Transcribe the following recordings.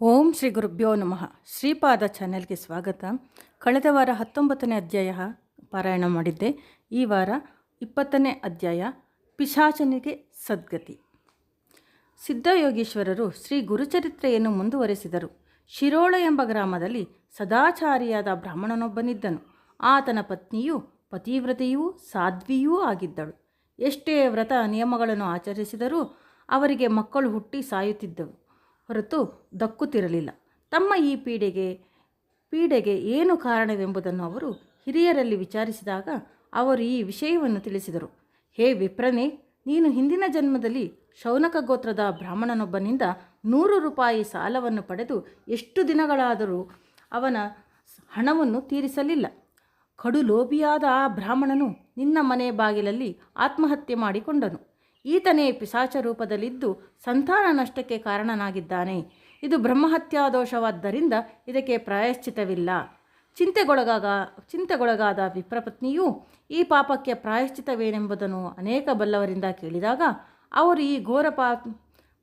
ಓಂ ಶ್ರೀ ಗುರುಭ್ಯೋ ನಮಃ. ಶ್ರೀಪಾದ ಚಾನೆಲ್ಗೆ ಸ್ವಾಗತ. ಕಳೆದ ವಾರ ಹತ್ತೊಂಬತ್ತನೇ ಅಧ್ಯಾಯ ಪಾರಾಯಣ ಮಾಡಿದ್ದೆ. ಈ ವಾರ ಇಪ್ಪತ್ತನೇ ಅಧ್ಯಾಯ ಪಿಶಾಚನಿಗೆ ಸದ್ಗತಿ. ಸಿದ್ಧಯೋಗೀಶ್ವರರು ಶ್ರೀ ಗುರುಚರಿತ್ರೆಯನ್ನು ಮುಂದುವರೆಸಿದರು. ಶಿರೋಳ ಎಂಬ ಗ್ರಾಮದಲ್ಲಿ ಸದಾಚಾರಿಯಾದ ಬ್ರಾಹ್ಮಣನೊಬ್ಬನಿದ್ದನು. ಆತನ ಪತ್ನಿಯು ಪತಿವ್ರತೆಯೂ ಸಾಧ್ವಿಯೂ ಆಗಿದ್ದಳು. ಎಷ್ಟೇ ವ್ರತ ನಿಯಮಗಳನ್ನು ಆಚರಿಸಿದರೂ ಅವರಿಗೆ ಮಕ್ಕಳು ಹುಟ್ಟಿ ಸಾಯುತ್ತಿದ್ದವು. ಹೊರತು ದಕ್ಕುತ್ತಿರಲಿಲ್ಲ. ತಮ್ಮ ಈ ಪೀಡೆಗೆ ಪೀಡೆಗೆ ಏನು ಕಾರಣವೆಂಬುದನ್ನು ಅವರು ಹಿರಿಯರಲ್ಲಿ ವಿಚಾರಿಸಿದಾಗ ಅವರು ಈ ವಿಷಯವನ್ನು ತಿಳಿಸಿದರು. ಹೇ ವಿಪ್ರನೇ, ನೀನು ಹಿಂದಿನ ಜನ್ಮದಲ್ಲಿ ಶೌನಕ ಗೋತ್ರದ ಬ್ರಾಹ್ಮಣನೊಬ್ಬನಿಂದ ನೂರು ರೂಪಾಯಿ ಸಾಲವನ್ನು ಪಡೆದು ಎಷ್ಟು ದಿನಗಳಾದರೂ ಅವನ ಹಣವನ್ನು ತೀರಿಸಲಿಲ್ಲ. ಕಡು ಲೋಭಿಯಾದ ಆ ಬ್ರಾಹ್ಮಣನು ನಿನ್ನ ಮನೆ ಬಾಗಿಲಲ್ಲಿ ಆತ್ಮಹತ್ಯೆ ಮಾಡಿಕೊಂಡನು. ಈತನೇ ಪಿಶಾಚ ರೂಪದಲ್ಲಿದ್ದು ಸಂತಾನ ನಷ್ಟಕ್ಕೆ ಕಾರಣನಾಗಿದ್ದಾನೆ. ಇದು ಬ್ರಹ್ಮಹತ್ಯಾ ದೋಷವಾದ್ದರಿಂದ ಇದಕ್ಕೆ ಪ್ರಾಯಶ್ಚಿತವಿಲ್ಲ. ಚಿಂತೆಗೊಳಗಾಗ, ಚಿಂತೆಗೊಳಗಾದ ವಿಪ್ರಪತ್ನಿಯು ಈ ಪಾಪಕ್ಕೆ ಪ್ರಾಯಶ್ಚಿತವೇನೆಂಬುದನ್ನು ಅನೇಕ ಬಲ್ಲವರಿಂದ ಕೇಳಿದಾಗ ಅವರು ಈ ಘೋರ ಪಾ,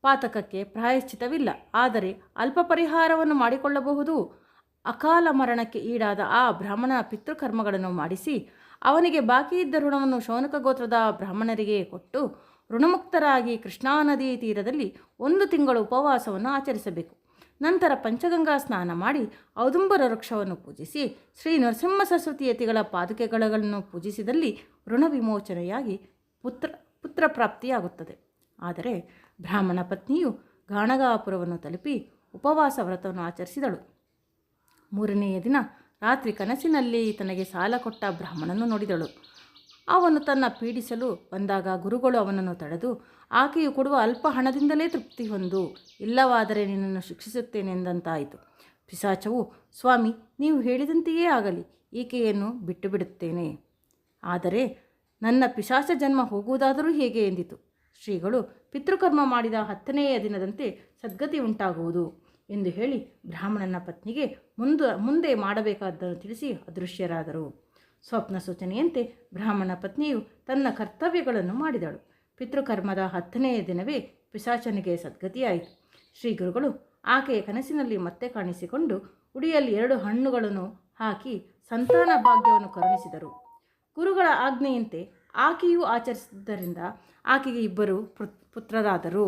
ಪಾತಕಕ್ಕೆ ಪ್ರಾಯಶ್ಚಿತವಿಲ್ಲ. ಆದರೆ ಅಲ್ಪ ಪರಿಹಾರವನ್ನು ಮಾಡಿಕೊಳ್ಳಬಹುದು. ಅಕಾಲ ಮರಣಕ್ಕೆ ಈಡಾದ ಆ ಬ್ರಾಹ್ಮಣ ಪಿತೃಕರ್ಮಗಳನ್ನು ಮಾಡಿಸಿ ಅವನಿಗೆ ಬಾಕಿ ಇದ್ದ ಋಣವನ್ನು ಶೌನಕ ಗೋತ್ರದ ಬ್ರಾಹ್ಮಣರಿಗೆ ಕೊಟ್ಟು ಋಣಮುಕ್ತರಾಗಿ ಕೃಷ್ಣಾ ನದಿ ತೀರದಲ್ಲಿ ಒಂದು ತಿಂಗಳು ಉಪವಾಸವನ್ನು ಆಚರಿಸಬೇಕು. ನಂತರ ಪಂಚಗಂಗಾ ಸ್ನಾನ ಮಾಡಿ ಔದುಂಬರ ವೃಕ್ಷವನ್ನು ಪೂಜಿಸಿ ಶ್ರೀ ನರಸಿಂಹ ಸರಸ್ವತಿ ಯತಿಗಳ ಪಾದುಕೆಗಳನ್ನು ಪೂಜಿಸಿದಲ್ಲಿ ಋಣ ವಿಮೋಚನೆಯಾಗಿ ಪುತ್ರ ಪುತ್ರ ಪ್ರಾಪ್ತಿಯಾಗುತ್ತದೆ. ಆದರೆ ಬ್ರಾಹ್ಮಣ ಪತ್ನಿಯು ಗಾಣಗಾಪುರವನ್ನು ತಲುಪಿ ಉಪವಾಸ ವ್ರತವನ್ನು ಆಚರಿಸಿದಳು. ಮೂರನೆಯ ದಿನ ರಾತ್ರಿ ಕನಸಿನಲ್ಲಿ ತನಗೆ ಸಾಲ ಕೊಟ್ಟ ಬ್ರಾಹ್ಮಣನು ನೋಡಿದಳು. ಅವನು ತನ್ನ ಪೀಡಿಸಲು ಬಂದಾಗ ಗುರುಗಳು ಅವನನ್ನು ತಡೆದು, ಆಕೆಯು ಕೊಡುವ ಅಲ್ಪ ಹಣದಿಂದಲೇ ತೃಪ್ತಿ ಹೊಂದು, ಇಲ್ಲವಾದರೆ ನಿನ್ನನ್ನು ಶಿಕ್ಷಿಸುತ್ತೇನೆಂದಂತಾಯಿತು ಪಿಸಾಚವು ಸ್ವಾಮಿ, ನೀವು ಹೇಳಿದಂತೆಯೇ ಆಗಲಿ, ಈಕೆಯನ್ನು ಬಿಟ್ಟು ಬಿಡುತ್ತೇನೆ ಆದರೆ ನನ್ನ ಪಿಶಾಚ ಜನ್ಮ ಹೋಗುವುದಾದರೂ ಹೇಗೆ? ಎಂದಿತು. ಶ್ರೀಗಳು, ಪಿತೃಕರ್ಮ ಮಾಡಿದ ಹತ್ತನೆಯ ದಿನದಂತೆ ಸದ್ಗತಿ ಉಂಟಾಗುವುದು ಎಂದು ಹೇಳಿ ಬ್ರಾಹ್ಮಣನ ಪತ್ನಿಗೆ ಮುಂದೆ ಮುಂದೆ ಮಾಡಬೇಕಾದ್ದನ್ನು ತಿಳಿಸಿ ಅದೃಶ್ಯರಾದರು. ಸ್ವಪ್ನ ಸೂಚನೆಯಂತೆ ಬ್ರಾಹ್ಮಣ ಪತ್ನಿಯು ತನ್ನ ಕರ್ತವ್ಯಗಳನ್ನು ಮಾಡಿದಳು. ಪಿತೃಕರ್ಮದ ಹತ್ತನೆಯ ದಿನವೇ ಪಿಶಾಚನಿಗೆ ಸದ್ಗತಿಯಾಯಿತು. ಶ್ರೀ ಗುರುಗಳು ಆಕೆಯ ಕನಸಿನಲ್ಲಿ ಮತ್ತೆ ಕಾಣಿಸಿಕೊಂಡು ಉಡಿಯಲ್ಲಿ ಎರಡು ಹಣ್ಣುಗಳನ್ನು ಹಾಕಿ ಸಂತಾನ ಭಾಗ್ಯವನ್ನು ಕರುಣಿಸಿದರು. ಗುರುಗಳ ಆಜ್ಞೆಯಂತೆ ಆಕೆಯೂ ಆಚರಿಸಿದ್ದರಿಂದ ಆಕೆಗೆ ಇಬ್ಬರು ಪುತ್ರರಾದರು.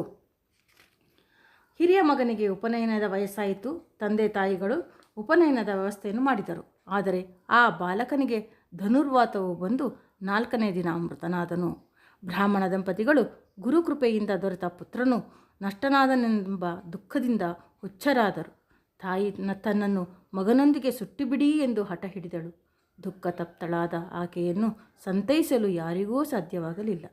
ಹಿರಿಯ ಮಗನಿಗೆ ಉಪನಯನದ ವಯಸ್ಸಾಯಿತು. ತಂದೆ ತಾಯಿಗಳು ಉಪನಯನದ ವ್ಯವಸ್ಥೆಯನ್ನು ಮಾಡಿದರು. ಆದರೆ ಆ ಬಾಲಕನಿಗೆ ಧನುರ್ವಾತವು ಬಂದು ನಾಲ್ಕನೇ ದಿನ ಮೃತನಾದನು ಬ್ರಾಹ್ಮಣ ದಂಪತಿಗಳು ಗುರುಕೃಪೆಯಿಂದ ದೊರೆತ ಪುತ್ರನು ನಷ್ಟನಾದನೆಂಬ ದುಃಖದಿಂದ ಹುಚ್ಚರಾದರು. ತಾಯಿ ತನ್ನನ್ನು ಮಗನೊಂದಿಗೆ ಸುಟ್ಟಿಬಿಡಿ ಎಂದು ಹಠ ಹಿಡಿದಳು. ದುಃಖ ತಪ್ತಳಾದ ಆಕೆಯನ್ನು ಸಂತೈಸಲು ಯಾರಿಗೂ ಸಾಧ್ಯವಾಗಲಿಲ್ಲ.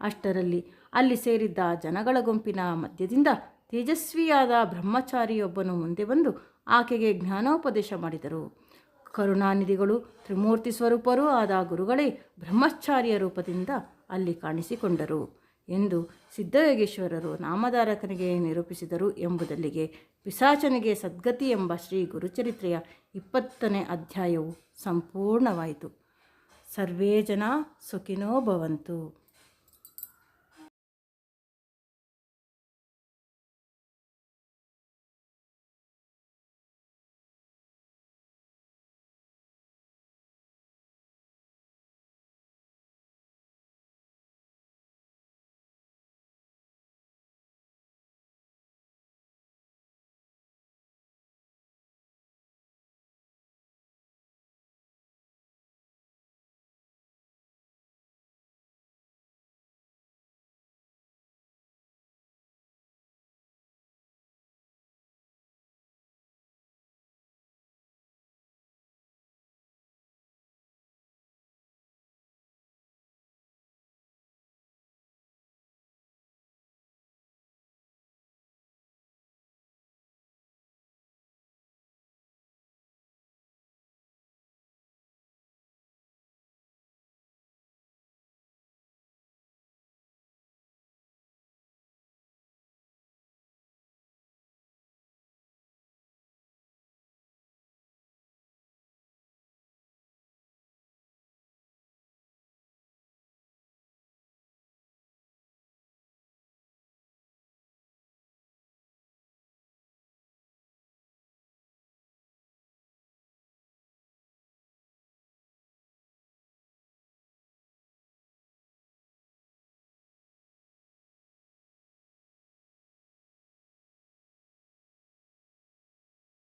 ಅಷ್ಟರಲ್ಲಿ ಅಲ್ಲಿ ಸೇರಿದ್ದ ಜನಗಳ ಗುಂಪಿನ ಮಧ್ಯದಿಂದ ತೇಜಸ್ವಿಯಾದ ಬ್ರಹ್ಮಚಾರಿಯೊಬ್ಬನು ಮುಂದೆ ಬಂದು ಆಕೆಗೆ ಜ್ಞಾನೋಪದೇಶ ಮಾಡಿದರು. ಕರುಣಾನಿಧಿಗಳು ತ್ರಿಮೂರ್ತಿ ಸ್ವರೂಪರೂ ಆದ ಗುರುಗಳೇ ಬ್ರಹ್ಮಚಾರಿಯ ರೂಪದಿಂದ ಅಲ್ಲಿ ಕಾಣಿಸಿಕೊಂಡರು ಎಂದು ಸಿದ್ಧಯೋಗೇಶ್ವರರು ನಾಮಧಾರಕನಿಗೆ ನಿರೂಪಿಸಿದರು ಎಂಬುದಲ್ಲಿಗೆ ಪಿಸಾಚನಿಗೆ ಸದ್ಗತಿ ಎಂಬ ಶ್ರೀ ಗುರುಚರಿತ್ರೆಯ ಇಪ್ಪತ್ತನೇ ಅಧ್ಯಾಯವು ಸಂಪೂರ್ಣವಾಯಿತು. ಸರ್ವೇ ಜನ ಸುಖಿನೋ ಭವಂತು.